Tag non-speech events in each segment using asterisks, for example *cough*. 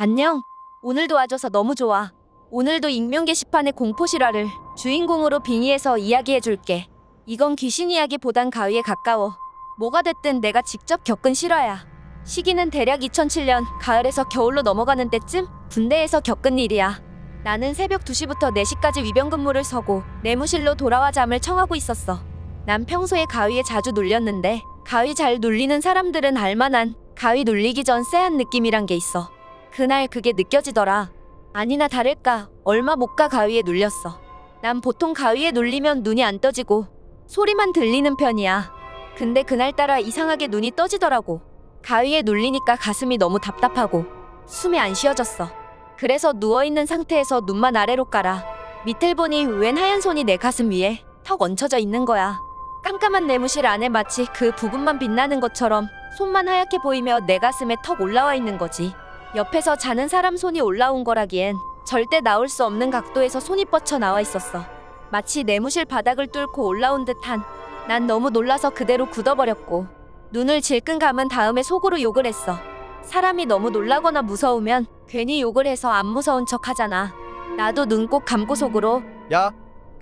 안녕. 오늘 도 와줘서 너무 좋아. 오늘도 익명 게시판의 공포 실화를 주인공으로 빙의해서 이야기해줄게. 이건 귀신 이야기보단 가위에 가까워. 뭐가 됐든 내가 직접 겪은 실화야. 시기는 대략 2007년 가을에서 겨울로 넘어가는 때쯤 군대에서 겪은 일이야. 나는 새벽 2시부터 4시까지 위병 근무를 서고 내무실로 돌아와 잠을 청하고 있었어. 난 평소에 가위에 자주 눌렸는데 가위 잘 눌리는 사람들은 알만한 가위 눌리기 전 쎄한 느낌이란 게 있어. 그날 그게 느껴지더라. 아니나 다를까 얼마 못 가 가위에 눌렸어. 난 보통 가위에 눌리면 눈이 안 떠지고 소리만 들리는 편이야. 근데 그날따라 이상하게 눈이 떠지더라고. 가위에 눌리니까 가슴이 너무 답답하고 숨이 안 쉬어졌어. 그래서 누워있는 상태에서 눈만 아래로 깔아. 밑을 보니 웬 하얀 손이 내 가슴 위에 턱 얹혀져 있는 거야. 깜깜한 내무실 안에 마치 그 부분만 빛나는 것처럼 손만 하얗게 보이며 내 가슴에 턱 올라와 있는 거지. 옆에서 자는 사람 손이 올라온 거라기엔 절대 나올 수 없는 각도에서 손이 뻗쳐 나와 있었어. 마치 내무실 바닥을 뚫고 올라온 듯한. 난 너무 놀라서 그대로 굳어버렸고 눈을 질끈 감은 다음에 속으로 욕을 했어. 사람이 너무 놀라거나 무서우면 괜히 욕을 해서 안 무서운 척 하잖아. 나도 눈 꼭 감고 속으로 야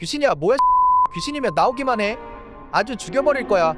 귀신이야 뭐야 *laughs* 귀신이면 나오기만 해 아주 죽여버릴 거야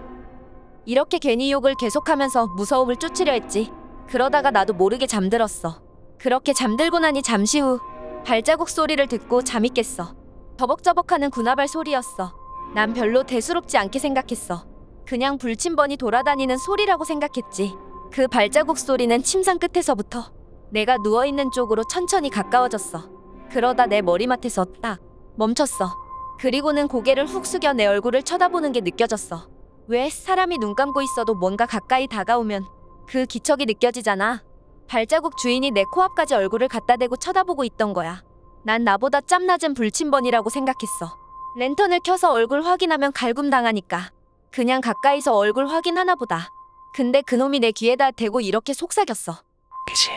이렇게 괜히 욕을 계속하면서 무서움을 쫓으려 했지. 그러다가 나도 모르게 잠들었어. 그렇게 잠들고 나니 잠시 후 발자국 소리를 듣고 잠이 깼어. 버벅저벅하는 군화발 소리였어. 난 별로 대수롭지 않게 생각했어. 그냥 불침번이 돌아다니는 소리라고 생각했지. 그 발자국 소리는 침상 끝에서부터 내가 누워있는 쪽으로 천천히 가까워졌어. 그러다 내 머리맡에서 딱 멈췄어. 그리고는 고개를 훅 숙여 내 얼굴을 쳐다보는 게 느껴졌어. 왜 사람이 눈 감고 있어도 뭔가 가까이 다가오면 그 기척이 느껴지잖아. 발자국 주인이 내 코앞까지 얼굴을 갖다 대고 쳐다보고 있던 거야. 난 나보다 짬 낮은 불침번이라고 생각했어. 랜턴을 켜서 얼굴 확인하면 갈굼당하니까. 그냥 가까이서 얼굴 확인하나 보다. 근데 그놈이 내 귀에다 대고 이렇게 속삭였어. 귀신,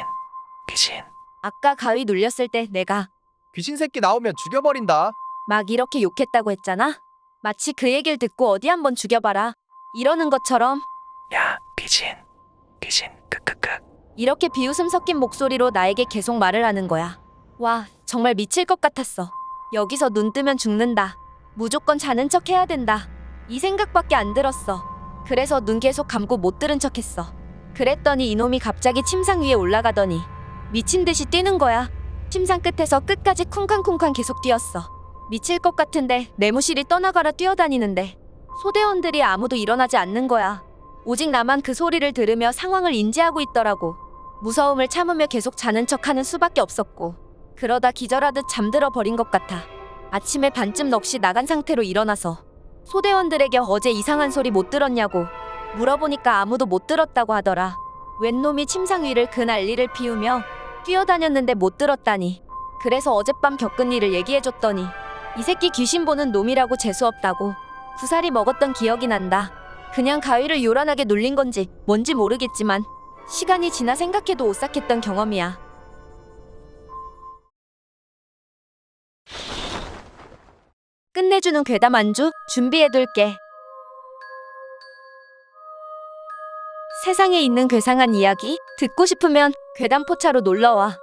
귀신. 아까 가위 눌렸을 때 내가 귀신 새끼 나오면 죽여버린다 막 이렇게 욕했다고 했잖아. 마치 그 얘기를 듣고 어디 한번 죽여봐라. 이러는 것처럼 야, 귀신, 귀신. 크크크. 이렇게 비웃음 섞인 목소리로 나에게 계속 말을 하는 거야. 와, 정말 미칠 것 같았어. 여기서 눈 뜨면 죽는다. 무조건 자는 척 해야 된다. 이 생각밖에 안 들었어. 그래서 눈 계속 감고 못 들은 척 했어. 그랬더니 이놈이 갑자기 침상 위에 올라가더니 미친 듯이 뛰는 거야. 침상 끝에서 끝까지 쿵쾅쿵쾅 계속 뛰었어. 미칠 것 같은데 내무실이 떠나가라 뛰어다니는데 소대원들이 아무도 일어나지 않는 거야. 오직 나만 그 소리를 들으며 상황을 인지하고 있더라고. 무서움을 참으며 계속 자는 척하는 수밖에 없었고 그러다 기절하듯 잠들어 버린 것 같아. 아침에 반쯤 넋이 나간 상태로 일어나서 소대원들에게 어제 이상한 소리 못 들었냐고 물어보니까 아무도 못 들었다고 하더라. 웬 놈이 침상 위를 그 난리를 피우며 뛰어다녔는데 못 들었다니. 그래서 어젯밤 겪은 일을 얘기해줬더니 이 새끼 귀신 보는 놈이라고 재수없다고 구살이 먹었던 기억이 난다. 그냥 가위를 요란하게 눌린 건지 뭔지 모르겠지만 시간이 지나 생각해도 오싹했던 경험이야. 끝내주는 괴담 안주 준비해둘게. 세상에 있는 괴상한 이야기 듣고 싶으면 괴담 포차로 놀러와.